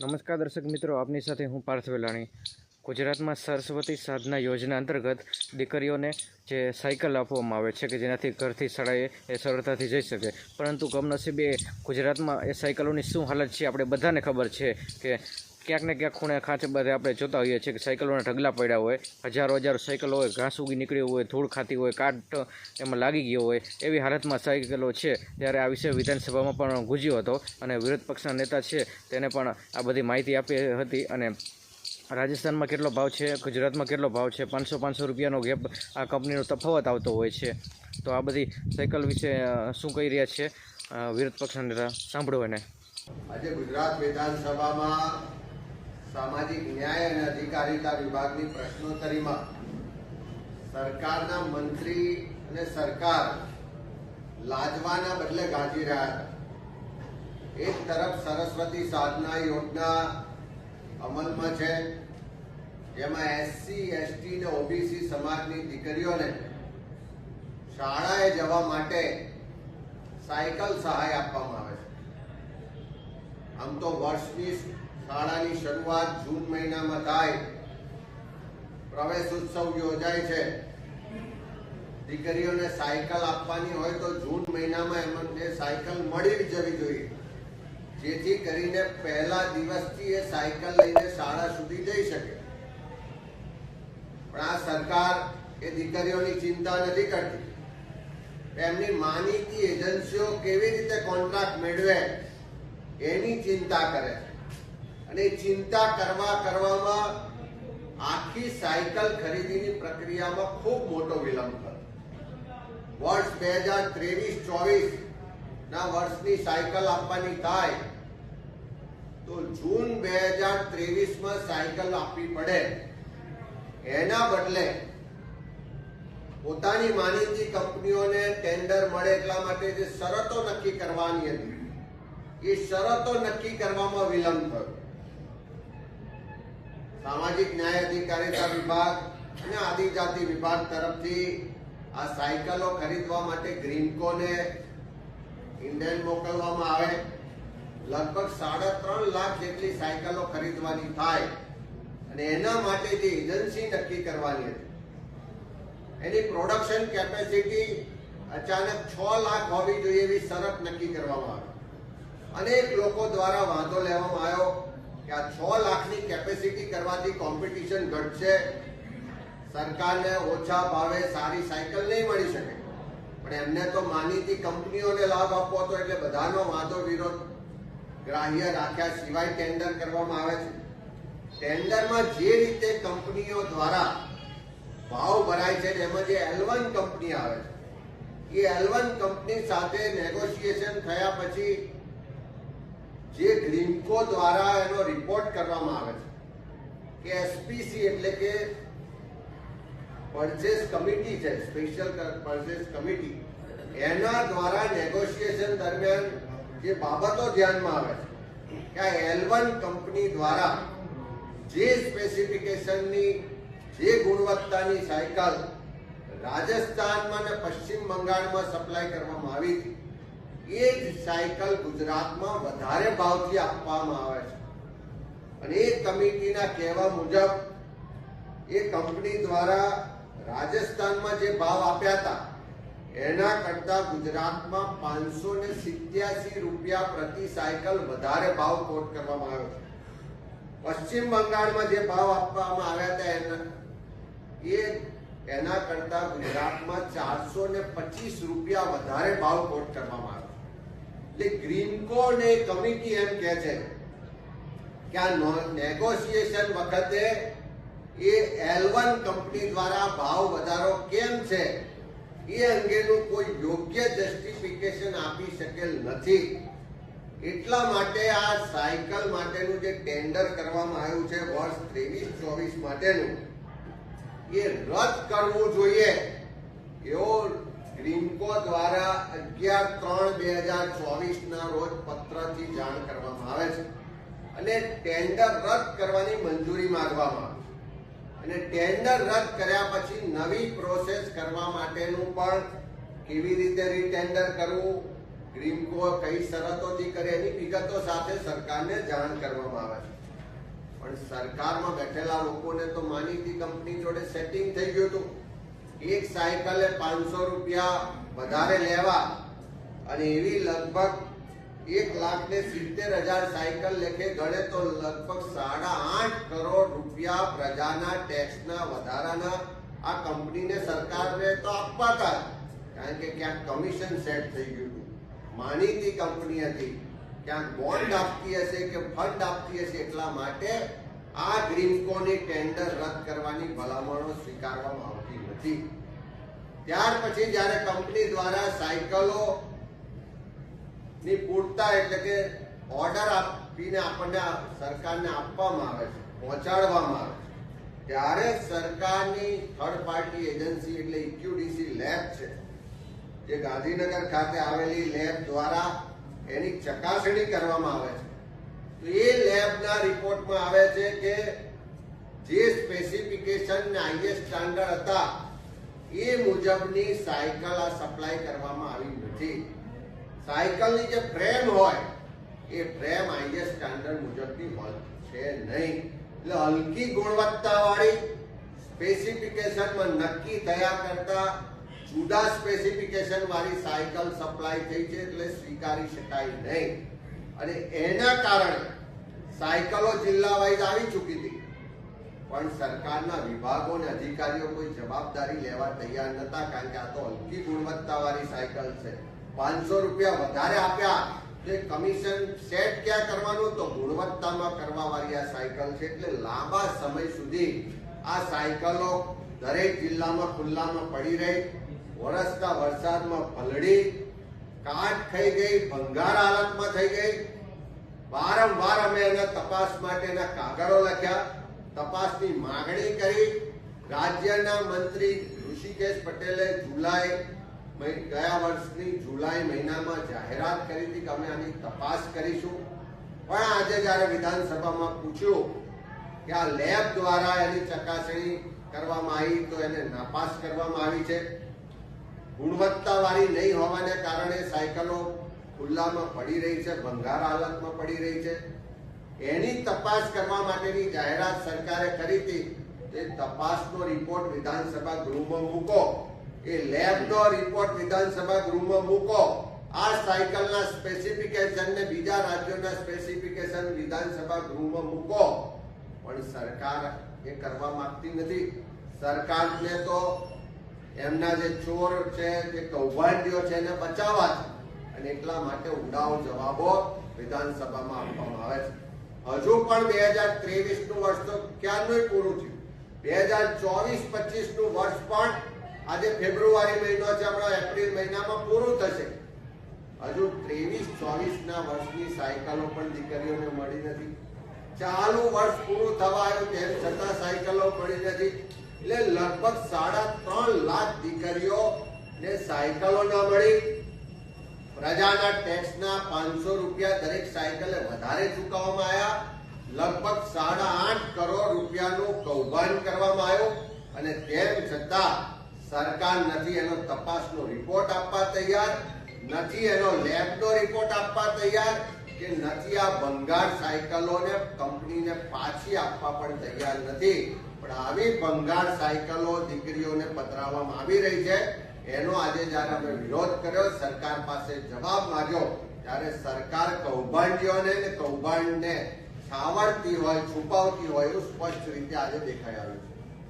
નમસ્કાર દર્શક મિત્રો, આપની સાથે હું પાર્થ વેલાણી ગુજરાતમાં સરસ્વતી સાધના યોજના અંતર્ગત દીકરીઓને જે સાયકલ આપવામાં આવે છે કે જેનાથી ઘરથી શાળાએ એ સરળતાથી જઈ શકે. પરંતુ કમનસીબે ગુજરાતમાં એ સાયકલોની શું હાલત છે આપણે બધાને ખબર છે કે ક્યાંક ને ક્યાંક ખૂણે ખાંચે બધે આપણે જોતા હોઈએ છીએ કે સાયકલોના ઢગલા પડ્યા હોય, હજારો હજારો સાયકલો હોય, ઘાસ ઉગી નીકળ્યું હોય, ધૂળ ખાતી હોય, કાટ એમાં લાગી ગયો હોય, એવી હાલતમાં સાયકલો છે ત્યારે આ વિષય વિધાનસભામાં પણ ગુજ્યો હતો અને વિરોધ પક્ષના નેતા છે તેને પણ આ બધી માહિતી આપી હતી અને રાજસ્થાનમાં કેટલો ભાવ છે, ગુજરાતમાં કેટલો ભાવ છે, પાંચસો પાંચસો રૂપિયાનો ગેપ આ કંપનીનો તફાવત આવતો હોય છે. તો આ બધી સાયકલ વિશે શું કહી રહ્યા છે વિરોધ પક્ષના નેતા? સાંભળો એને. આજે ગુજરાત વિધાનસભામાં સામાજિક ન્યાય અને અધિકારીતા વિભાગની પ્રશ્નોત્તરીમાં સરકારના મંત્રી અને સરકાર લાજવાના બદલે ગાજી રહ્યા હતા. એક તરફ સરસ્વતી સાધના યોજના અમલમાં છે, જેમાં એસસી, એસટી ને ઓબીસી સમાજની દીકરીઓને શાળાએ જવા માટે સાયકલ સહાય આપવામાં આવે છે. આમ તો વર્ષની શાળાની શરૂઆત જૂન મહિનામાં થાય. પ્રવેશ ઉત્સવ યોજાય છે. દીકરીઓને સાયકલ આપવાની હોય તો જૂન મહિનામાં એમને સાયકલ મળી જવી જોઈએ. જેથી કરીને પહેલા દિવસથી એ સાયકલ લઈને શાળા સુધી જઈ શકે. પણ આ સરકાર એ દીકરીઓની ચિંતા નથી કરતી. એમની માનીતી એજન્સીઓ કેવી રીતે કોન્ટ્રાક્ટ મેળવે એની ચિંતા કરે છે. અને ચિંતા કરવા કરવામાં આખી સાયકલ ખરીદીની પ્રક્રિયામાં ખૂબ મોટો વિલંબ થયો. વર્ષ બે હજાર ત્રેવીસ, ચોવીસ ના વર્ષની સાયકલ આપવાની થાય તો જૂન બે હજાર ત્રેવીસમાં સાયકલ આપવી પડે. એના બદલે પોતાની માનીતી કંપનીઓને ટેન્ડર મળે એટલા માટે જે શરતો નક્કી કરવાની હતી, એ શરતો નક્કી કરવામાં વિલંબ થયો. સામાજિક ન્યાય અધિકારીતા વિભાગ અને આદિજાતિ વિભાગ તરફથી આ સાયકલો ખરીદવા માટે ગ્રીનકોને ઇન્ડિયન મોકલવામાં આવે. લગભગ સાડા ત્રણ લાખ જેટલી સાયકલો ખરીદવાની થાય અને એના માટે જે એજન્સી નક્કી કરવાની હતી, એની પ્રોડક્શન કેપેસિટી અચાનક છ લાખ હોવી જોઈએ એવી શરત નક્કી કરવામાં આવી. અનેક લોકો દ્વારા વાંધો લેવામાં આવ્યો. કે આ છ લાખની કેપેસિટી કરવાથી કોમ્પિટિશન ઘટશે. સરકારને ઓછા ભાવે સારી સાયકલ નહીં મળી શકે. પણ એમને તો માનીતી કંપનીઓને લાભ આપવો હતો એટલે બધાનો વાંધો વિરોધ ગ્રાહ્ય રાખ્યા સિવાય ટેન્ડર કરવામાં આવે છે. ટેન્ડરમાં જે રીતે કંપનીઓ દ્વારા ભાવ ભરાય છે તેમાં જે એલવન કંપની આવે છે, એ એલવન કંપની સાથે નેગોશિએશન થયા પછી જે ગ્રીમકો દ્વારા એનો રિપોર્ટ કરવામાં આવે છે. કે એસપીસી એટલે કે પરચેસ કમિટી છે સ્પેશિયલ પરચેસ કમિટી, એના દ્વારા નેગોશિએશન દરમિયાન જે બાબતો ધ્યાનમાં આવે છે, કે આ એલવન કંપની દ્વારા જે સ્પેસિફિકેશનની જે ગુણવત્તાની સાયકલ રાજસ્થાનમાં અને પશ્ચિમ બંગાળમાં સપ્લાય કરવામાં આવી હતી એ જ સાયકલ ગુજરાતમાં વધારે ભાવથી આપવામાં આવે છે. અને એ કમિટીના કહેવા મુજબ, એ કંપની દ્વારા રાજસ્થાનમાં જે ભાવ આપ્યા હતા, એના કરતા ગુજરાતમાં પાંચસો ને સિત્યાસી રૂપિયા પ્રતિ સાયકલ વધારે ભાવ કોટ કરવામાં આવ્યો છે. પશ્ચિમ બંગાળમાં જે ભાવ આપવામાં આવ્યા હતા એના, એ એના કરતા ગુજરાતમાં ચારસો ને પચીસ રૂપિયા વધારે ભાવ કોટ કરવામાં આવ્યો. એટલે ગ્રીનકો ને કમિટી એમ કે છે કે આ નેગોશિએશન વખતે એ એલવન કંપની દ્વારા ભાવ વધારો કેમ છે? એ અંગેનું કોઈ યોગ્ય જસ્ટિફિકેશન આપી શકેલ નથી. એટલા માટે આ સાયકલ માટેનું જે ટેન્ડર કરવામાં આવ્યું છે, વર્ષ ત્રેવીસ ચોવીસ માટેનું, એ રદ કરવું જોઈએ. એવો ગ્રીનકો દ્વારા અગિયાર ત્રણ બે હજાર ચોવીસ ના રોજ પત્રથી જાણ કરવામાં આવે છે. અને ટેન્ડર રદ કરવાની મંજૂરી માંગવામાં આવે અને ટેન્ડર રદ કર્યા પછી નવી પ્રોસેસ કરવા માટેનું પણ કેવી રીતે રીટેન્ડર કરવું, ગ્રીમકો કઈ શરતોથી કરે, એની વિગતો સાથે સરકારને જાણ કરવામાં આવે છે. પણ સરકારમાં બેઠેલા લોકોને તો માનીતી કંપની જોડે સેટિંગ થઈ ગયું હતું. એક સાયકલે પાંચસો રૂપિયા વધારે લેવા અને એવી લગભગ એક લાખ ને સિત્તેર હજાર સાયકલ લેખે ગણે તો લગભગ સાડા આઠ કરોડ રૂપિયા પ્રજાના ટેક્સના વધારાના આ કંપનીને સરકારને તો આપવા હતા કારણ કે ક્યાંક કમિશન સેટ થઈ ગયું હતું. માનીતી કંપની હતી. ક્યાંક બોન્ડ આપતી હશે કે ફંડ આપતી હશે એટલા માટે આ ગ્રીમકોની ટેન્ડર રદ કરવાની ભલામણો સ્વીકારવામાં નથી ત્યાર પછી જ્યારે કંપની દ્વારા સાયકલો ની પૂરતા એટલે કે ઓર્ડર આપીને આપણને સરકારને આપવામાં આવે છે, પહોંચાડવામાં આવે છે. ત્યારે સરકારની થર્ડ પાર્ટી એજન્સી એટલે ઇક્યુડીસી લેબ છે, જે ગાંધીનગર ખાતે આવેલી લેબ દ્વારા એની ચકાસણી કરવામાં આવે છે. તો એ લેબના રિપોર્ટમાં આવે છે કે જે સ્પેસિફિકેશન ને આઈએસ સ્ટાન્ડર્ડ હતા એ મુજબની સાયકલ આ સપ્લાય કરવામાં આવી નથી. સાયકલની જે ફ્રેમ હોય, એ ફ્રેમ આઈએસ સ્ટાન્ડર્ડ મુજબની હોય છે નહીં. એટલે હલકી ગુણવત્તાવાળી સ્પેસિફિકેશનમાં નક્કી થયા કરતા જુદા સ્પેસિફિકેશન વાળી સાયકલ સપ્લાય થઈ છે એટલે સ્વીકારી શકાય નહીં. અને એના કારણે સાયકલો જિલ્લા વાઇઝ આવી ચૂકી હતી. પણ સરકારના વિભાગો અને અધિકારીઓ કોઈ જવાબદારી લેવા તૈયાર નતા કારણ કે આ તો હલકી ગુણવત્તાવાળી સાયકલ છે. પાંચસો રૂપિયા વધારે આપ્યા. તો એ કમિશન સેટ ક્યાં કરવાનું? તો ગુણવત્તામાં કરવાવાળી આ સાયકલ છે. એટલે લાંબા સમય સુધી આ સાયકલો દરેક જિલ્લામાં, ખુલ્લામાં પડી રહી. વરસતા વરસાદમાં પલળી કાટ થઈ ગઈ, ભંગાર હાલતમાં થઈ ગઈ. વારંવાર અમે એના તપાસ માટેના કાગળો લખ્યા. તપાસની માંગણી કરી રાજ્યના મંત્રી ઋષિકેશ પટેલે જુલાઈ ગયા વર્ષની જુલાઈ મહિનામાં જાહેરાત કરી હતી કે અમે આની તપાસ કરીશું. પણ આજે જ્યારે વિધાનસભામાં પૂછ્યું કે આ લેબ દ્વારા એની ચકાસણી કરવામાં આવી તો એને નાપાસ કરવામાં આવી છે. ગુણવત્તાવાળી નહીં હોવાને કારણે સાયકલો ખુલ્લામાં પડી રહી છે, ભંગાર હાલતમાં પડી રહી છે. એની તપાસ કરવા માટેની જાહેરાત સરકારે કરી હતી. એ તપાસનો રિપોર્ટ વિધાનસભા ગૃહમાં મૂકો. એ લેબનો રિપોર્ટ વિધાનસભા ગૃહમાં મૂકો. આ સાયકલના સ્પેસિફિકેશન ને બીજા રાજ્યોના સ્પેસિફિકેશન વિધાનસભા ગૃહમાં મૂકો. પણ સરકાર એ કરવા માંગતી નથી. સરકારને તો એમના જે ચોર છે, જે કૌભાંડીઓ છે, એને બચાવવા છે અને એટલા માટે ઉડાવ જવાબો વિધાનસભામાં આપવામાં આવે છે. હજુ પણ બે હજાર ત્રેવીસનું વર્ષ તો ક્યારનું પૂરું થયું? બે હજાર ચોવીસ પચીસનું વર્ષ પણ આજે ફેબ્રુઆરી મહિનો છે, હમણાં એપ્રિલ મહિનામાં પૂરું થશે. હજુ ત્રેવીસ ચોવીસ ના વર્ષની સાયકલો પણ દીકરીઓને મળી નથી. ચાલુ વર્ષ પૂરું થવા આવ્યું તેમ છતાં સાયકલો મળી નથી. એટલે લગભગ સાડા ત્રણ લાખ દીકરીઓ ને સાયકલો ન મળી. પ્રજાના ટેક્સના પાંચસો રૂપિયા દરેક સાયકલે વધારે ચૂકવવામાં આવ્યા. લગભગ સાડા આઠ કરોડ રૂપિયાનું કૌભાંડ કરવામાં આવ્યું. અને તેમ છતાં સરકાર નથી એનો તપાસનો રિપોર્ટ આપવા તૈયાર, નથી એનો લેબનો રિપોર્ટ આપવા તૈયાર કે નથી આ ભંગાર સાયકલોને કંપનીને પાછી આપવા પણ તૈયાર નથી. પણ આવી ભંગાર સાયકલો દીકરીઓને પધરાવવામાં આવી રહી છે. એનો આજે જ્યારે અમે વિરોધ કર્યો, સરકાર પાસે જવાબ માંગ્યો, ત્યારે સરકાર કૌભાંડીઓને કૌભાંડને સાવડતી હોય, છુપાવતી હોય એવું સ્પષ્ટ રીતે આજે દેખાઈ આવ્યું છે.